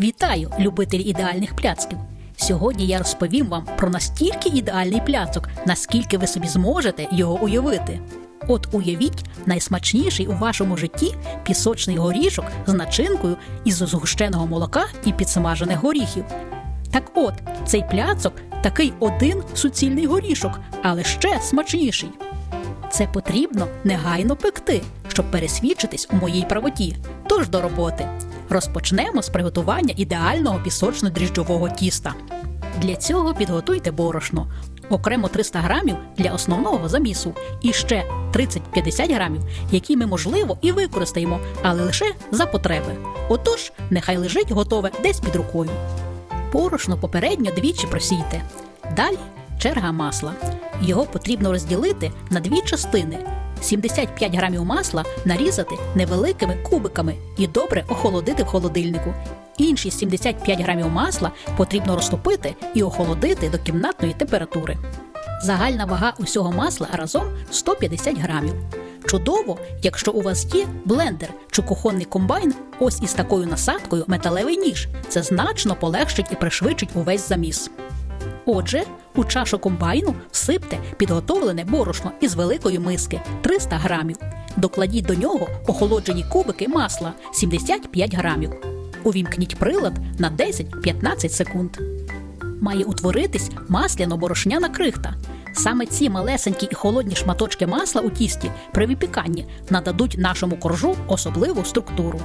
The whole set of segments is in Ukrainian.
Вітаю, любителі ідеальних пляцків! Сьогодні я розповім вам про настільки ідеальний пляцок, наскільки ви собі зможете його уявити. От уявіть найсмачніший у вашому житті пісочний горішок з начинкою із згущеного молока і підсмажених горіхів. Так от, цей пляцок такий один суцільний горішок, але ще смачніший. Це потрібно негайно пекти, щоб пересвідчитись у моїй правоті. Тож до роботи. Розпочнемо з приготування ідеального пісочно-дріжджового тіста. Для цього підготуйте борошно, окремо 300 грамів для основного замісу і ще 30-50 грамів, які ми, можливо, і використаємо, але лише за потреби. Отож, нехай лежить готове десь під рукою. Борошно попередньо двічі просійте. Далі черга масла. Його потрібно розділити на дві частини. 75 грамів масла нарізати невеликими кубиками і добре охолодити в холодильнику. Інші 75 грамів масла потрібно розтопити і охолодити до кімнатної температури. Загальна вага усього масла разом 150 грамів. Чудово, якщо у вас є блендер чи кухонний комбайн, ось із такою насадкою металевий ніж. Це значно полегшить і пришвидшить увесь заміс. Отже, у чашу комбайну всипте підготовлене борошно із великої миски 300 грамів. Докладіть до нього охолоджені кубики масла 75 грамів. Увімкніть прилад на 10-15 секунд. Має утворитись масляно-борошняна крихта. Саме ці малесенькі і холодні шматочки масла у тісті при випіканні нададуть нашому коржу особливу структуру.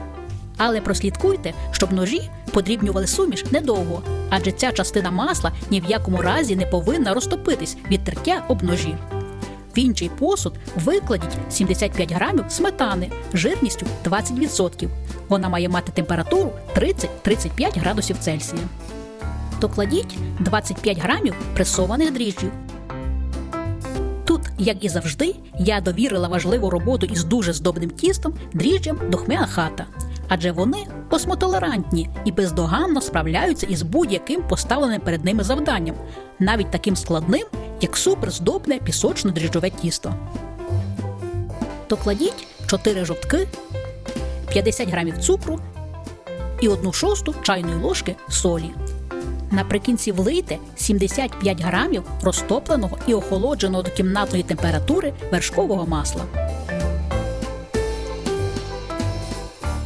Але прослідкуйте, щоб ножі подрібнювали суміш недовго, адже ця частина масла ні в якому разі не повинна розтопитись від тертя об ножі. В інший посуд викладіть 75 грамів сметани жирністю 20%. Вона має мати температуру 30-35 градусів Цельсія. Докладіть 25 грамів пресованих дріжджів. Тут, як і завжди, я довірила важливу роботу із дуже здобним тістом дріжджям духмяна хата, адже вони осмотолерантні і бездоганно справляються із будь-яким поставленим перед ними завданням, навіть таким складним, як суперздобне пісочно-дріжджове тісто. Докладіть 4 жовтки, 50 грамів цукру і 1 шосту чайної ложки солі. Наприкінці влийте 75 грамів розтопленого і охолодженого до кімнатної температури вершкового масла.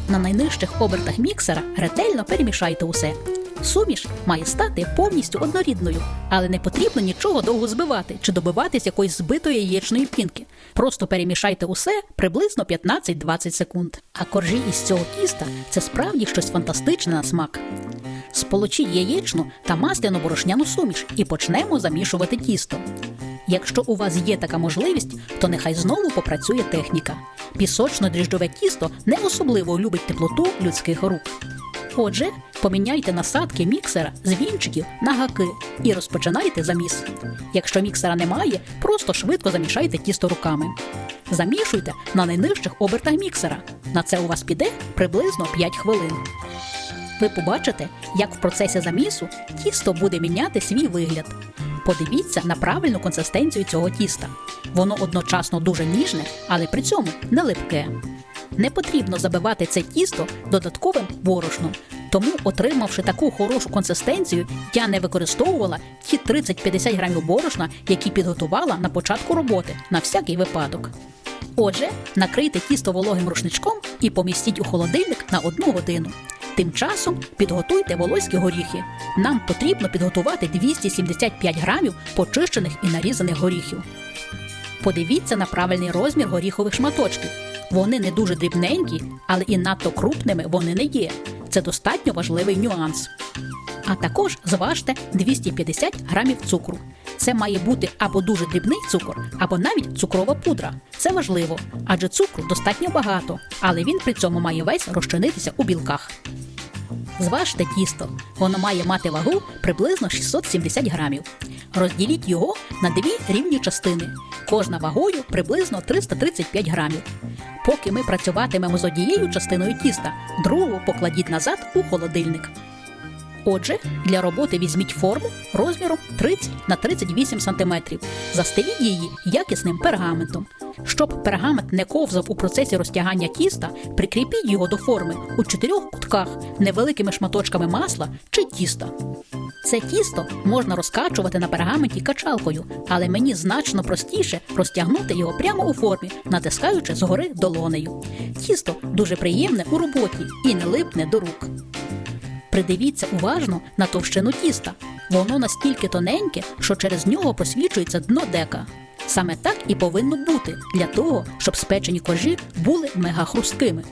На найнижчих обертах міксера ретельно перемішайте усе. Суміш має стати повністю однорідною, але не потрібно нічого довго збивати чи добиватись якоїсь збитої яєчної пінки. Просто перемішайте усе приблизно 15-20 секунд. А коржі із цього тіста це справді щось фантастичне на смак. Сполочіть яєчну та масляну борошняну суміш і почнемо замішувати тісто. Якщо у вас є така можливість, то нехай знову попрацює техніка. Пісочно-дріжджове тісто не особливо любить теплоту людських рук. Отже, поміняйте насадки міксера з вінчиків на гаки і розпочинайте заміс. Якщо міксера немає, просто швидко замішайте тісто руками. Замішуйте на найнижчих обертах міксера. На це у вас піде приблизно 5 хвилин. Ви побачите, як в процесі замісу тісто буде міняти свій вигляд. Подивіться на правильну консистенцію цього тіста. Воно одночасно дуже ніжне, але при цьому не липке. Не потрібно забивати це тісто додатковим борошном. Тому, отримавши таку хорошу консистенцію, я не використовувала ті 30-50 грамів борошна, які підготувала на початку роботи на всякий випадок. Отже, накрийте тісто вологим рушничком і помістіть у холодильник на одну годину. Тим часом підготуйте волоські горіхи. Нам потрібно підготувати 275 грамів почищених і нарізаних горіхів. Подивіться на правильний розмір горіхових шматочків. Вони не дуже дрібненькі, але і надто крупними вони не є. Це достатньо важливий нюанс. А також зважте 250 грамів цукру. Це має бути або дуже дрібний цукор, або навіть цукрова пудра. Це важливо, адже цукру достатньо багато, але він при цьому має весь розчинитися у білках. Зважте тісто. Воно має мати вагу приблизно 670 грамів. Розділіть його на дві рівні частини, кожна вагою приблизно 335 грамів. Поки ми працюватимемо з однією частиною тіста, другу покладіть назад у холодильник. Отже, для роботи візьміть форму розміром 30 на 38 см. Застеліть її якісним пергаментом. Щоб пергамент не ковзав у процесі розтягання тіста, прикріпіть його до форми у чотирьох кутках невеликими шматочками масла чи тіста. Це тісто можна розкачувати на пергаменті качалкою, але мені значно простіше розтягнути його прямо у формі, натискаючи згори долонею. Тісто дуже приємне у роботі і не липне до рук. Придивіться уважно на товщину тіста. Воно настільки тоненьке, що через нього просвічується дно дека. Саме так і повинно бути для того, щоб спечені коржі були мегахрусткими.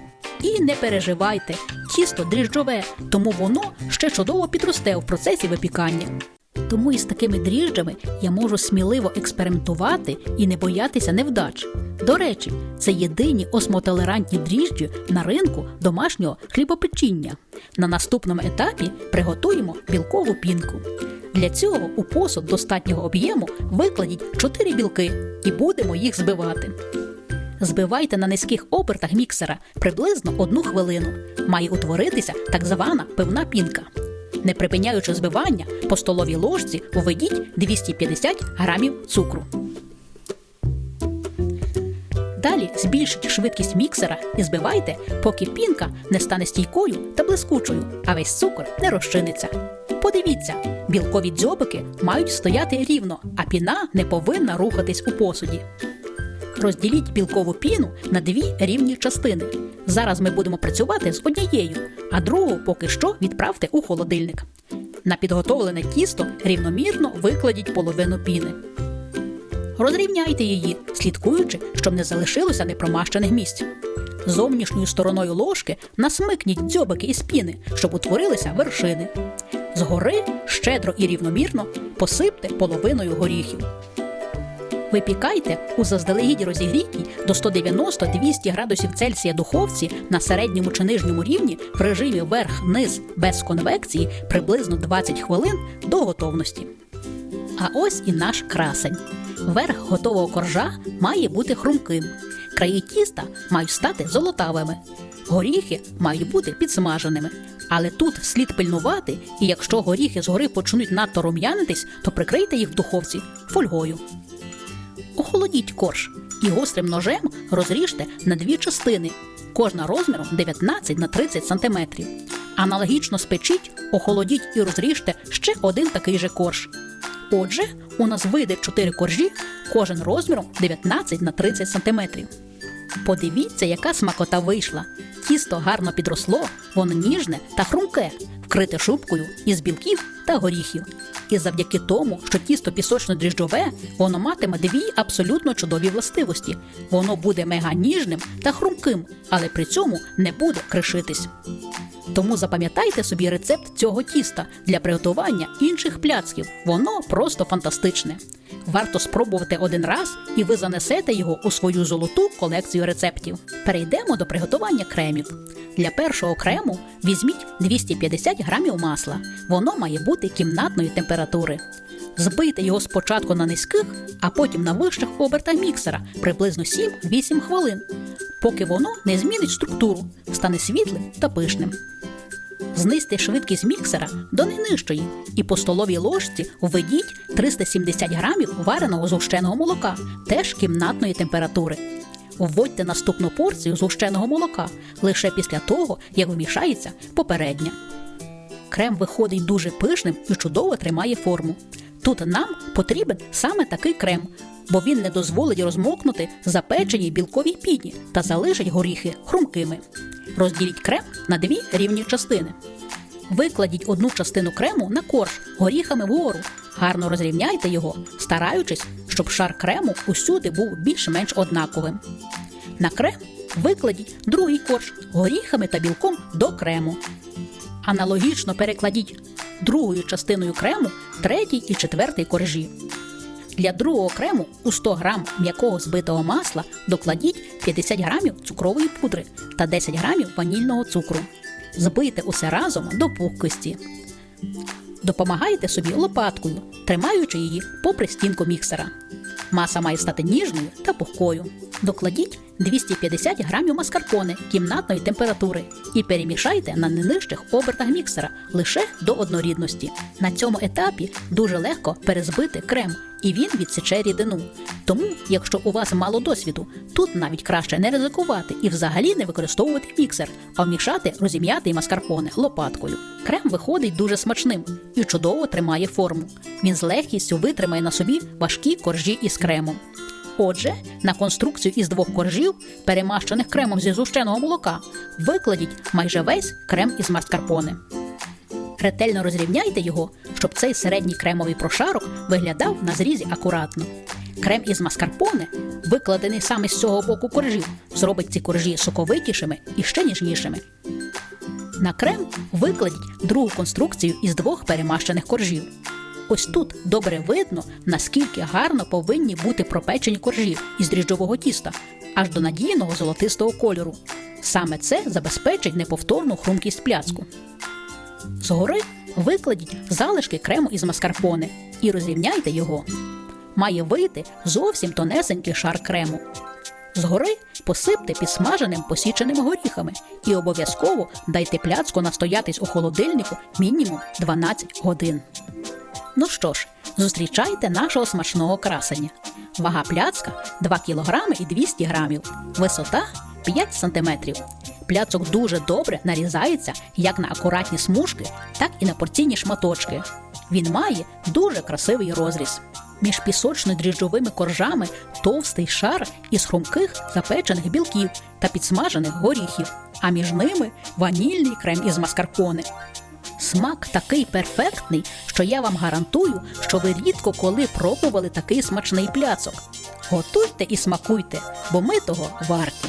І не переживайте, тісто дріжджове, тому воно ще чудово підросте в процесі випікання. Тому із такими дріжджами я можу сміливо експериментувати і не боятися невдач. До речі, це єдині осмотолерантні дріжджі на ринку домашнього хлібопечіння. На наступному етапі приготуємо білкову пінку. Для цього у посуд достатнього об'єму викладіть 4 білки і будемо їх збивати. Збивайте на низьких обертах міксера приблизно одну хвилину. Має утворитися так звана пивна пінка. Не припиняючи збивання, по столовій ложці введіть 250 грамів цукру. Далі збільшіть швидкість міксера і збивайте, поки пінка не стане стійкою та блискучою, а весь цукор не розчиниться. Подивіться, білкові дзьобики мають стояти рівно, а піна не повинна рухатись у посуді. Розділіть білкову піну на дві рівні частини. Зараз ми будемо працювати з однією, а другу поки що відправте у холодильник. На підготовлене тісто рівномірно викладіть половину піни. Розрівняйте її, слідкуючи, щоб не залишилося непромащених місць. Зовнішньою стороною ложки насмикніть дзьобики із піни, щоб утворилися вершини. Згори щедро і рівномірно посипте половиною горіхів. Випікайте у заздалегідь розігрітій до 190-200 градусів Цельсія духовці на середньому чи нижньому рівні в режимі верх-низ без конвекції приблизно 20 хвилин до готовності. А ось і наш красень. Верх готового коржа має бути хрумким. Краї тіста мають стати золотавими. Горіхи мають бути підсмаженими. Але тут слід пильнувати, і якщо горіхи згори почнуть надто рум'янитись, то прикрийте їх в духовці фольгою. Охолодіть корж і гострим ножем розріжте на дві частини, кожна розміром 19 на 30 см. Аналогічно спечіть, охолодіть і розріжте ще один такий же корж. Отже, у нас вийде 4 коржі, кожен розміром 19 на 30 см. Подивіться, яка смакота вийшла. Тісто гарно підросло, воно ніжне та хрумке, вкрите шубкою із білків та горіхів. І завдяки тому, що тісто пісочно-дріжджове, воно матиме дві абсолютно чудові властивості. Воно буде мега ніжним та хрумким, але при цьому не буде кришитись. Тому запам'ятайте собі рецепт цього тіста для приготування інших пляцків. Воно просто фантастичне. Варто спробувати один раз, і ви занесете його у свою золоту колекцію рецептів. Перейдемо до приготування кремів. Для першого крему візьміть 250 грамів масла. Воно має бути кімнатної температури. Збийте його спочатку на низьких, а потім на вищих обертах міксера приблизно 7-8 хвилин, поки воно не змінить структуру, стане світлим та пишним. Знизьте швидкість міксера до найнижчої і по столовій ложці введіть 370 грамів вареного згущеного молока, теж кімнатної температури. Вводьте наступну порцію згущеного молока лише після того, як вмішається попередня. Крем виходить дуже пишним і чудово тримає форму. Тут нам потрібен саме такий крем, бо він не дозволить розмокнути запеченій білковій піні та залишить горіхи хрумкими. Розділіть крем на дві рівні частини. Викладіть одну частину крему на корж горіхами вгору. Гарно розрівняйте його, стараючись, щоб шар крему усюди був більш-менш однаковим. На крем викладіть другий корж горіхами та білком до крему. Аналогічно перекладіть другою частиною крему третій і четвертий коржі. Для другого крему у 100 грам м'якого збитого масла докладіть 50 грамів цукрової пудри та 10 грамів ванільного цукру. Збийте усе разом до пухкості. Допомагайте собі лопаткою, тримаючи її попри стінку міксера. Маса має стати ніжною та пухкою. Докладіть 250 грамів маскарпоне кімнатної температури і перемішайте на нижчих обертах міксера лише до однорідності. На цьому етапі дуже легко перезбити крем і він відсіче рідину. Тому, якщо у вас мало досвіду, тут навіть краще не ризикувати і взагалі не використовувати міксер, а вмішати розім'ятий маскарпоне лопаткою. Крем виходить дуже смачним і чудово тримає форму. Він з легкістю витримає на собі важкі коржі із кремом. Отже, на конструкцію із двох коржів, перемащених кремом зі згущеного молока, викладіть майже весь крем із маскарпоне. Ретельно розрівняйте його, щоб цей середній кремовий прошарок виглядав на зрізі акуратно. Крем із маскарпоне, викладений саме з цього боку коржів, зробить ці коржі соковитішими і ще ніжнішими. На крем викладіть другу конструкцію із двох перемащених коржів. Ось тут добре видно, наскільки гарно повинні бути пропечені коржі із дріжджового тіста, аж до надійного золотистого кольору. Саме це забезпечить неповторну хрумкість пляцку. Згори викладіть залишки крему із маскарпоне і розрівняйте його. Має вийти зовсім тонесенький шар крему. Згори посипте підсмаженим посіченими горіхами і обов'язково дайте пляцку настоятись у холодильнику мінімум 12 годин. Ну що ж, зустрічайте нашого смачного красення. Вага пляцка 2 кг і 200 г, висота 5 см. Пляцок дуже добре нарізається як на акуратні смужки, так і на порційні шматочки. Він має дуже красивий розріз. Між пісочно-дріжджовими коржами товстий шар із хрумких запечених білків та підсмажених горіхів, а між ними ванільний крем із маскарпоне. Смак такий перфектний, що я вам гарантую, що ви рідко коли пробували такий смачний пляцок. Готуйте і смакуйте, бо ми того варті.